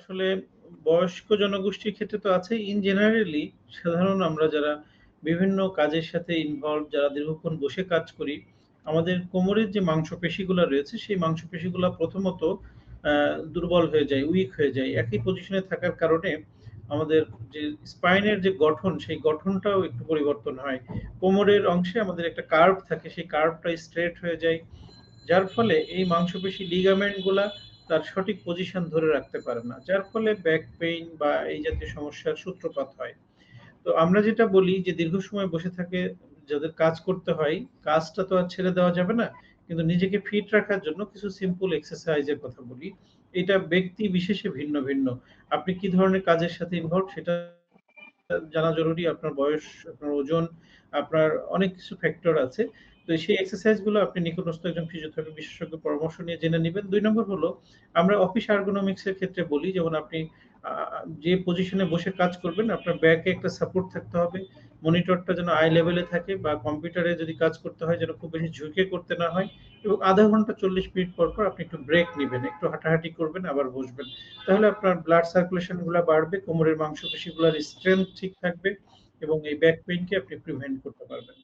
আসলে বয়স্ক জনগোষ্ঠীর ক্ষেত্রে তো আছেই। ইন জেনারেলি সাধারণ আমরা যারা বিভিন্ন কাজের সাথে ইনভলভ যারা দীর্ঘক্ষণ বসে কাজ করি, আমাদের কোমরের যে মাংসপেশিগুলা রয়েছে সেই মাংসপেশিগুলা প্রথমত দুর্বল হয়ে যায়, উইক হয়ে যায়। একই পজিশনে থাকার কারণে আমাদের যে স্পাইনের যে গঠন সেই গঠনটাও একটু পরিবর্তন হয়। কোমরের অংশে আমাদের একটা কার্ভ থাকে সেই কার্ভটা স্ট্রেট হয়ে যায়। যার ফলে এই মাংসপেশি লিগামেন্টগুলা তার সঠিক পজিশন ধরে রাখতে পারে না। যার ফলে ব্যাক পেইন বা এই জাতীয় সমস্যার সূত্রপাত হয়। তো আমরা যেটা বলি যে দীর্ঘ সময় বসে থাকে যাদের কাজ করতে হয়, কাজটা তো আর ছেড়ে দেওয়া যাবে না। কিন্তু নিজেকে ফিট রাখার জন্য কিছু সিম্পল এক্সারসাইজ এর কথা বলি। এটা ব্যক্তি বিশেষে ভিন্ন, ভিন্ন। আপনি কি ধরনের কাজের সাথে ইনভলভড সেটা জানা জরুরি। আপনার বয়স, আপনার ওজন, আপনার অনেক কিছু ফ্যাক্টর আছে। তো সেই এক্সারসাইজগুলো আপনি নিকটস্থ একজন ফিজিওথেরাপি বিশেষজ্ঞের পরামর্শ নিয়ে জেনে নিবেন। ২ নম্বর হলো আমরা অফিস এর্গোনমিক্স এর ক্ষেত্রে বলি যেমন আপনি যে পজিশনে বসে কাজ করবেন আপনার ব্যাক একটা সাপোর্ট থাকতে হবে। মনিটরটা যেন আই লেভেল থাকে বা কম্পিউটারে যদি কাজ করতে হয় যেন খুব বেশি ঝুঁকে করতে না হয় এবং আধা ঘণ্টা ৪০ মিনিট পর, পর আপনি একটু ব্রেক নিবেন। একটু হাঁটাহাঁটি করবেন আবার বসবেন। তাহলে আপনার ব্লাড সার্কুলেশনগুলা বাড়বে, কোমরের মাংসপেশিগুলার স্ট্রেংথ ঠিক থাকবে এবং এই ব্যাক পেইন কে আপনি প্রিভেন্ট করতে পারবেন।